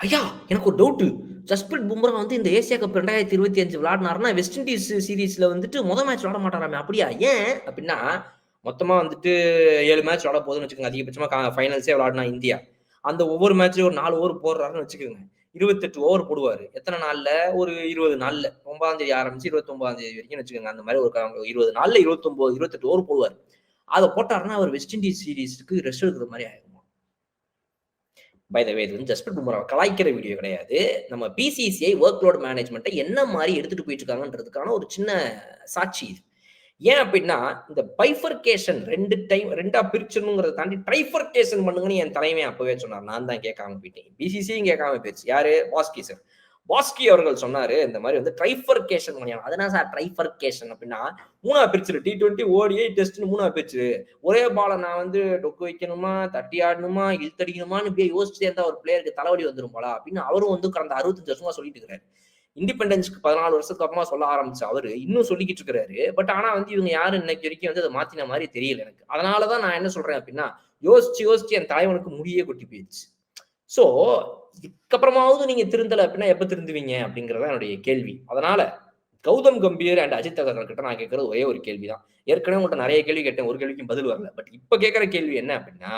ஐயா எனக்கு ஒரு டவுட்டு ஜஸ்பிரிட் பும்ரா வந்து இந்த ஏசியா கப் ரெண்டாயிரத்தி இருபத்தி அஞ்சு விளாடினாருன்னா வெஸ்ட் இண்டீஸ் சீரீஸ்ல வந்துட்டு மொதல் மேட்ச் விளாட மாட்டாராமே. அப்படியா? ஏன்? அப்படின்னா மொத்தமா வந்துட்டு ஏழு மேட்ச் விளாட போதுன்னு வச்சுக்கோங்க. அதிகபட்சமா ஃபைனல்ஸே விளாடினா இந்தியா. அந்த ஒவ்வொரு மேட்ச்லயும் ஒரு நாலு ஓவர் போடுறாருன்னு வச்சுக்கோங்க. இருபத்தெட்டு ஓவர் போடுவாரு. எத்தனை நாள்ல? ஒரு இருபது நாள்ல. ஒன்பதாம் தேதி ஆரம்பிச்சு இருபத்தி ஒன்பதாம் தேதி வரைக்கும் வச்சுக்கோங்க. அந்த மாதிரி ஒரு இருபது நாள்ல இருபத்தி ஒன்பது இருபத்தெட்டு ஓவர் போடுவார். அதை போட்டாருன்னா அவர் வெஸ்ட் இண்டீஸ் சீரீஸ்க்கு ரெஸ்ட் எடுக்கிற மாதிரி ஆயிடும் பை த வே இது வந்து ஜஸ்பிரிட் பும்ரா கலாய்க்கிற வீடியோ கிடையாது. நம்ம பிசிசிஐ ஒர்க் லோட் மேனேஜ்மெண்ட்டை என்ன மாதிரி எடுத்துட்டு போயிட்டு இருக்காங்கன்றதுக்கான ஒரு சின்ன சாட்சி இது. ஏன் அப்படின்னா இந்த பைஃபர்கேஷன் ரெண்டு டைம் ரெண்டா பிரிச்சணுங்கிறத தாண்டி ட்ரைஃபர்கேஷன் பண்ணுங்கன்னு என் தலைமை அப்பவே சொன்னார். நான் தான் கேட்காம போயிட்டேன். பிசிசியும் கேட்காம போயிடுச்சு. யாரு? பாஸ்கி சார் பாஸ்கி அவர்கள் சொன்னாரு இந்த மாதிரி வந்து ட்ரைஃபர்கேஷன் பண்ணியாங்க அதனால சார் ட்ரைஃபர்கேஷன் அப்படின்னா மூணா பிரிச்சிரு. டி டுவெண்ட்டி ஓடிஐ டெஸ்ட்னு மூணா பிரிச்சு ஒரே பால நான் வந்து டொக்கு வைக்கணுமா தட்டி ஆடணுமா இழுத்தடிக்கணுமான்னு இப்படியே யோசிச்சுட்டே இருந்தா ஒரு பிளேயருக்கு தலைவலி வந்துரும் போல அப்படின்னு அவரும் வந்து கடந்த அறுபத்தஞ்சு வருஷமா சொல்லிட்டு இருக்கிறாரு இண்டிபெண்டன்ஸ்க்கு பதினாலு வருஷத்துக்கு அப்புறமா சொல்ல ஆரம்பிச்சு அவரு. இன்னும் சொல்லிக்கிட்டு இருக்கிறாரு பட் ஆனா வந்து இவங்க யாரும் இன்னைக்கு வரைக்கும் வந்து அதை மாத்தின மாதிரி தெரியல எனக்கு. அதனாலதான் நான் என்ன சொல்றேன் அப்படின்னா யோசிச்சு யோசிச்சு என் தலைவனுக்கு முடியே கொட்டி போயிடுச்சு. சோ இதுக்கப்புறமாவது நீங்க திருந்தல அப்படின்னா எப்ப திருந்துவீங்க அப்படிங்கறத என்னுடைய கேள்வி. அதனால கௌதம் கம்பீர் அண்ட் அஜித் அகர்வால் கிட்ட நான் கேட்கறது ஒரே ஒரு கேள்விதான். ஏற்கனவே உங்கள்கிட்ட நிறைய கேள்வி கேட்டேன் ஒரு கேள்விக்கும் பதில் வரல. பட் இப்ப கேட்கற கேள்வி என்ன அப்படின்னா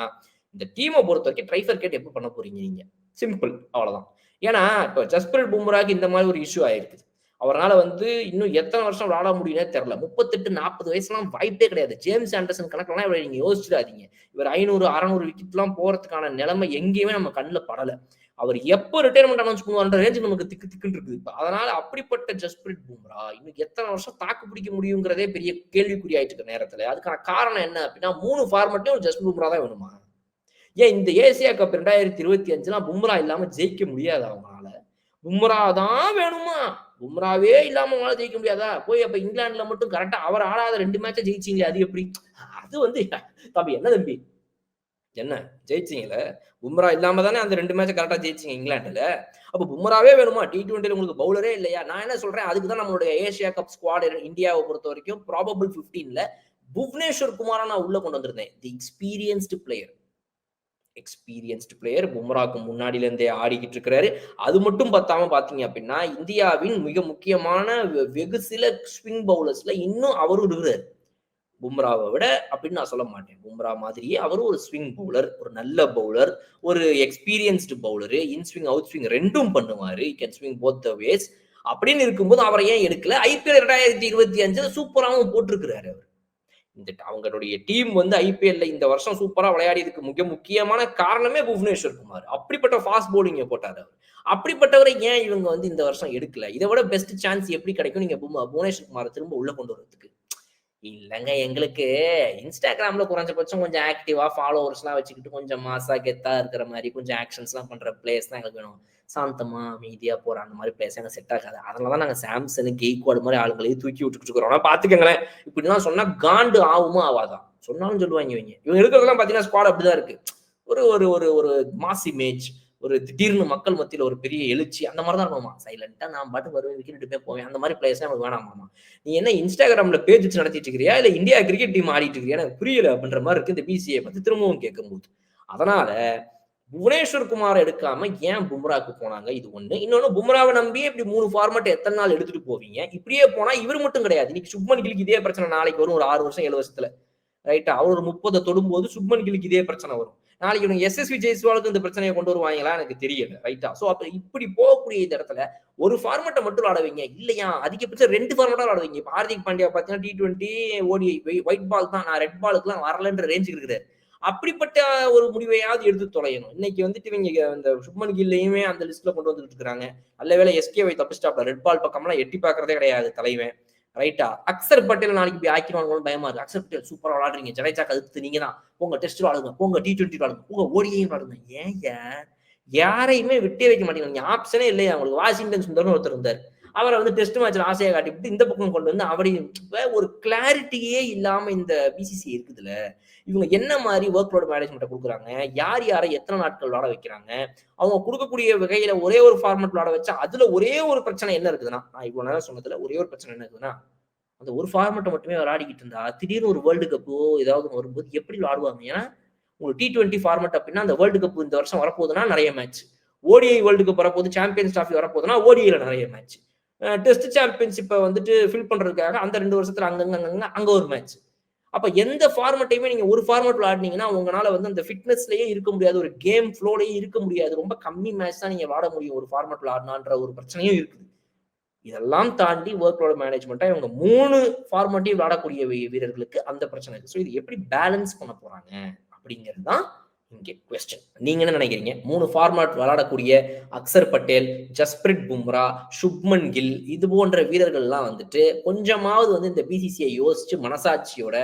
இந்த டீமை பொறுத்த வரைக்கும் ட்ரைஃபர் கேட் எப்போ பண்ண போறீங்க நீங்க? சிம்பிள் அவ்வளவுதான். ஏன்னா இப்போ ஜஸ்பிரல் பும்ராக்கு இந்த மாதிரி ஒரு இஷ்யூ ஆயிருக்குது. அவரால் வந்து இன்னும் எத்தனை வருஷம் விளாட முடியும்னே தெரில முப்பத்தெட்டு நாற்பது வயசுலாம் வாய்ப்பே கிடையாது. ஜேம்ஸ் ஆண்டர்சன் கணக்கெல்லாம் இவரை நீங்கள் யோசிச்சிடாதீங்க. இவர் ஐநூறு அறநூறு விக்கெட்லாம் போகிறதுக்கான நிலைமை எங்கேயுமே நம்ம கண்ணில் படலை. அவர் எப்போ ரிட்டையர்மெண்ட் அனௌன்ஸ் பண்ணுவார்ன்ற ரேஞ்சு நமக்கு திக்கு திக்குன்னு இருக்குது. இப்போ அதனால அப்படிப்பட்ட ஜஸ்பிரிட் பும்ரா இன்னும் எத்தனை வருஷம் தாக்கு பிடிக்க முடியுங்கிறதே பெரிய கேள்விக்குறி ஆயிட்டு இருக்க நேரத்தில். அதுக்கான காரணம் என்ன அப்படின்னா மூணு ஃபார்மெட்டையும் ஜஸ்பிரிட் பும்ரா தான் வேணுமா? ஏன் இந்த ஏசியா கப் ரெண்டாயிரத்தி இருபத்தி அஞ்சுலாம் பும்ரா இல்லாமல் ஜெயிக்க முடியாது அவங்களால? பும்ரா தான் வேணுமா? பும்ராவே இல்லாம உங்களால ஜெயிக்க முடியாதா? போய் அப்ப இங்கிலாந்துல மட்டும் கரெக்டா அவர் ஆடாத ரெண்டு மேட்சை ஜெயிச்சிங்களே அது எப்படி? அது வந்து தம்பி என்ன தம்பி? என்ன ஜெயிச்சிங்களே? பும்ரா இல்லாம தானே அந்த ரெண்டு மேட்சை கரெக்டா ஜெயிச்சிங்க இங்கிலாந்துல? அப்ப பும்ராவே வேணுமா? டி டுவெண்ட்டில உங்களுக்கு பவுலரே இல்லையா? நான் என்ன சொல்றேன் அதுக்கு தான் நம்மளுடைய ஏசியா கப் ஸ்குவாட் இந்தியாவை பொறுத்த வரைக்கும் ப்ராபபிள் பிப்டீன்ல புவனேஸ்வர் குமாரா நான் உள்ள கொண்டு வந்திருந்தேன். The experienced player experienced player பும்ராக்கு முன்னாடில இருந்தே ஆடிக்கிட்டு இருக்கிறாரு. அது மட்டும் பார்த்தாம பாத்தீங்க அப்படின்னா இந்தியாவின் மிக முக்கியமான வெகு சில ஸ்விங் பவுலர்ஸ்ல இன்னும் அவரும் இருக்கிறாரு. பும்ராவை விட அப்படின்னு நான் சொல்ல மாட்டேன். பும்ரா மாதிரியே அவரும் ஒரு ஸ்விங் பவுலர் ஒரு நல்ல பவுலர் ஒரு experienced bowler in swing out swing ரெண்டும் பண்ணுவாரு. Can swing both the ways அப்படின்னு இருக்கும்போது அவரை ஏன் எடுக்கல? ஐபிஎல் ரெண்டாயிரத்தி இருபத்தி அஞ்சுல சூப்பராகவும் போட்டிருக்கிறாரு அவர். இந்த அவங்களுடைய டீம் வந்து ஐபிஎல்ல இந்த வருஷம் சூப்பரா விளையாடியதுக்கு மிக முக்கியமான காரணமே புவனேஸ்வர் குமார். அப்படிப்பட்ட ஃபாஸ்ட் போலிங்க போட்டார் அவர். அப்படிப்பட்டவரை ஏன் இவங்க வந்து இந்த வருஷம் எடுக்கல? இதை விட பெஸ்ட் சான்ஸ் எப்படி கிடைக்கும்? நீங்க புவனேஸ்வர் குமாரை திரும்ப உள்ள கொண்டு வரதுக்கு இல்லைங்க எங்களுக்கு இன்ஸ்டாகிராம்ல குறைஞ்சபட்சம் கொஞ்சம் ஆக்டிவா ஃபாலோவர்ஸ்லாம் வச்சுக்கிட்டு கொஞ்சம் மாசா கெத்தா இருக்கிற மாதிரி கொஞ்சம் ஆக்ஷன்ஸ்லாம் பண்ற பிளேஸ் தான் எங்களுக்கு வேணும். சாந்தமா அமைதியா போற அந்த மாதிரி பிளேஸ் எங்க செட் ஆகாது. அதனாலதான் நாங்க சாம்சங் கெய்க்வாடு மாதிரி ஆளுங்களையும் தூக்கி விட்டுட்டு இருக்கிறோம். பாத்துக்கங்களேன் இப்படிலாம் சொன்னா காண்டு ஆகுமோ ஆவாதான் சொன்னாலும் சொல்லுவாங்க இவங்க. இவங்க இருக்கிறதெல்லாம் பாத்தீங்கன்னா ஸ்குவாட் அப்படிதான் இருக்கு. ஒரு ஒரு ஒரு ஒரு மாஸ் இமேஜ் ஒரு திடீர்னு மக்கள் மத்தியில் ஒரு பெரிய எழுச்சி அந்த மாதிரி தான் இருக்குமா சைலண்டா நான் பாட்டு வருவேன் விக்கெட் போய் போவேன். அந்த மாதிரி பிளேஸ் நமக்கு வேணாமாமா நீ என்ன இன்ஸ்டாகிராம்ல பேஜ் வச்சு நடத்திட்டு இருக்கிறியா? இல்ல இந்தியா கிரிக்கெட் டீம் ஆடிட்டு இருக்கிறியா? எனக்கு புரியல அப்படின்ற மாதிரி இருக்கு இந்த பிசிஏ பத்தி திரும்பவும் கேட்கும்போது. அதனால புவனேஸ்வர் குமார் எடுக்காம ஏன் பும்ராக்கு போனாங்க? இது ஒண்ணு. இன்னொன்னு பும்ராவை நம்பி இப்படி மூணு ஃபார்மேட் எத்தனை நாள் எடுத்துட்டு போவீங்க? இப்படியே போனா இவர் மட்டும் கிடையாது. இன்னைக்கு சுப்மன் கிளிக்கு இதே பிரச்சனை நாளைக்கு வரும் ஒரு ஆறு வருஷம் ஏழு வருஷத்துல. ரைட்டா அவர் ஒரு முப்பதை தொடும்போது சுப்மன் கிளிக்கு இதே பிரச்சனை வரும். நாளைக்கு இவங்க எஸ்எஸ்வி ஜெய்ஸ்வாலுக்கு இந்த பிரச்சனையை கொண்டு வருவாங்களா எனக்கு தெரியல ரைட்டா சோ அப்ப இப்படி போகக்கூடிய இந்த இடத்துல ஒரு ஃபார்மெட்டை மட்டும் விளாடுவீங்க இல்லையா? அதிகபட்சம் ரெண்டு ஃபார்மெட்டா விளாடுவீங்க இப்போ ஹார்திக் பாண்டியா பாத்தீங்கன்னா T twenty ODI white ball தான். நான் ரெட் பாலுக்குலாம் வரலன்ற ரேஞ்சுக்கு இருக்கிறாரு. அப்படிப்பட்ட ஒரு முடிவையாவது எடுத்து தொலையணும். இன்னைக்கு வந்துட்டு இவங்க இந்த சுப்மன் கில்லையுமே அந்த லிஸ்ட்ல கொண்டு வந்துட்டு இருக்காங்க. நல்ல வேலை எஸ்கேவை தப்பிச்சிட்டாப்ல ரெட் பால் பக்கம்லாம் எட்டி பாக்குறதே கிடையாது தலைவன். ரைட்டா அக்சர் பட்டேல் நாளைக்கு போய் ஆக்கிடுவாங்க பயமா இருக்கு. அக்சர் பட்டேல் சூப்பரா விளாடுறீங்க ஜடேஜா கழுத்து நீங்க தான். உங்க டெஸ்ட் விளாடுங்க உங்க டி டுவெண்ட்டி விளாடுங்க உங்க ஓடியையும் விளாடுங்க ஏன் யாரையுமே விட்டே வைக்க மாட்டேங்கிறாங்க ஆப்ஷனே இல்லையா? அவங்களுக்கு வாஷிங்டன் சுந்தர்னு ஒருத்தர் இருந்தார். அவரை வந்து டெஸ்ட் மேட்ச்ல ஆசையை காட்டிவிட்டு இந்த பக்கம் கொண்டு வந்து அவரையும் ஒரு கிளாரிட்டியே இல்லாம இந்த பிசிசி இருக்குதுல இவங்க என்ன மாதிரி ஒர்க் லோடு மேனேஜ்மெண்ட்டை கொடுக்குறாங்க? யார் யாரை எத்தனை நாட்கள் விளாட வைக்கிறாங்க? அவங்க கொடுக்கக்கூடிய வகையில ஒரே ஒரு ஃபார்மெட் விளாட வச்சா அதுல ஒரே ஒரு பிரச்சனை என்ன இருக்குதுன்னா நான் இவ்வளவு நேரம் சொன்னதுல ஒரே ஒரு பிரச்சனை என்ன இருக்குதுன்னா அந்த ஒரு ஃபார்மெட்டை மட்டுமே விளையாடிக்கிட்டு இருந்தா திடீர்னு ஒரு வேர்ல்டு கப்போ ஏதாவது வரும்போது எப்படி விளாடுவாங்க? ஏன்னா உங்களுக்கு டி டுவெண்ட்டி ஃபார்மெட் அப்படின்னா அந்த வேர்ல்டு கப் இந்த வருஷம் வரப்போகுதுன்னா நிறைய மேட்ச் ஓடிஐ வேர்ல்டு கப் வரப்போகுது சாம்பியன்ஸ் டிராஃபி வரப்போகுதுன்னா ஓடிஐல நிறைய மேட்ச் டெஸ்ட் சாம்பியன்ஷிப்பை வந்துட்டு ஃபில் பண்ணுறதுக்காக அந்த ரெண்டு வருஷத்தில் அங்கங்க அங்கங்க அங்கே ஒரு மேட்ச் அப்போ எந்த ஃபார்மட்டையுமே நீங்கள் ஒரு ஃபார்மெட் விளாடினீங்கன்னா உங்களால் வந்து அந்த ஃபிட்னஸ்லேயே இருக்க முடியாது. ஒரு கேம் ஃப்ளோலேயே இருக்க முடியாது. ரொம்ப கம்மி மேட்ச் தான் நீங்கள் விளாட முடியும் ஒரு ஃபார்மெட் விளாடனான்ற ஒரு பிரச்சனையும் இருக்குது. இதெல்லாம் தாண்டி ஒர்க் லோட் மேனேஜ்மெண்ட்டாக இவங்க மூணு ஃபார்மட்டையும் விளாடக்கூடிய வீரர்களுக்கு அந்த பிரச்சனை இருக்குது ஸோ இது எப்படி பேலன்ஸ் பண்ண போகிறாங்க அப்படிங்கிறது தான் இங்கே கொஸ்டின் நீங்க என்ன நினைக்கிறீங்க? மூணு ஃபார்மாட் விளையாடக்கூடிய அக்சர் பட்டேல் ஜஸ்பிரிட் பும்ரா சுப்மன் கில் இது போன்ற வீரர்கள்லாம் வந்துட்டு கொஞ்சமாவது வந்து இந்த பிசிசியை யோசிச்சு மனசாட்சியோட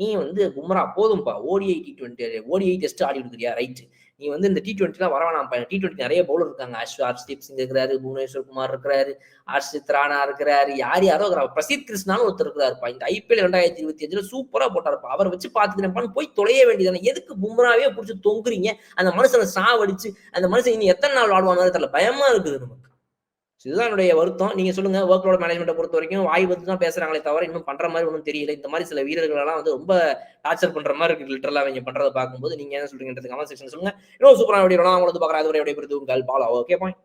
நீ வந்து கும்ரா போதும்பா ODI T twenty ODI test ஆடி கொடுக்குறியா ரைட் நீ வந்து இந்த டி டுவெண்ட்டிலாம் வர டி டுவெண்ட்டி நிறைய பவுலர் இருக்காங்க. அஷ் ஹர்ஷ்தீப் சிங் இருக்கிறாரு புவனேஸ்வர் குமார் இருக்கிறாரு ஹர்ஷித் ராணா இருக்கிறாரு யார் யாரோ இருக்கிறாங்க. பிரசீத் கிருஷ்ணான்னு ஒருத்தர் இருக்கிறாருப்பா இந்த ஐபிஎல் ரெண்டாயிரத்தி இருபத்தி அஞ்சுல சூப்பரா போட்டாருப்பா அவரை வச்சு பாத்துக்கிறேன்ப்பான்னு போய் தொலைய வேண்டியதானே எதுக்கு பும்ராவே பிடிச்சி தொங்குறீங்க? அந்த மனுஷனை சாவடிச்சு அந்த மனுஷன் இனி எத்தனை நாள் வாழ்வானு தெரியல. பயமா இருக்குது நமக்கு. இதுதான் என்னுடைய வருத்தம். நீங்க சொல்லுங்க ஒர்க் லோட் மேனேஜ்மெண்ட்டை பொறுத்த வரைக்கும் வாய் வந்து தான் பேசுறாங்களே தவிர இன்னும் பண்ற மாதிரி ஒன்றும் தெரியல. இந்த மாதிரி சில வீரர்கள் எல்லாம் வந்து ரொம்ப டார்ச்சர் பண்ற மாதிரி இருக்கு லிட்டரலா அவங்க பண்றதை பார்க்கும்போது நீங்க என்ன சொல்றீங்கன்றது கமெண்ட் செக்ஷன் சொல்லுங்க. இன்னும் சூப்பரான வீடியோ நான் உங்களுக்கு பார்க்குறேன். அதுவரை விடைபெறுது உங்கள் பாலா. Okay bye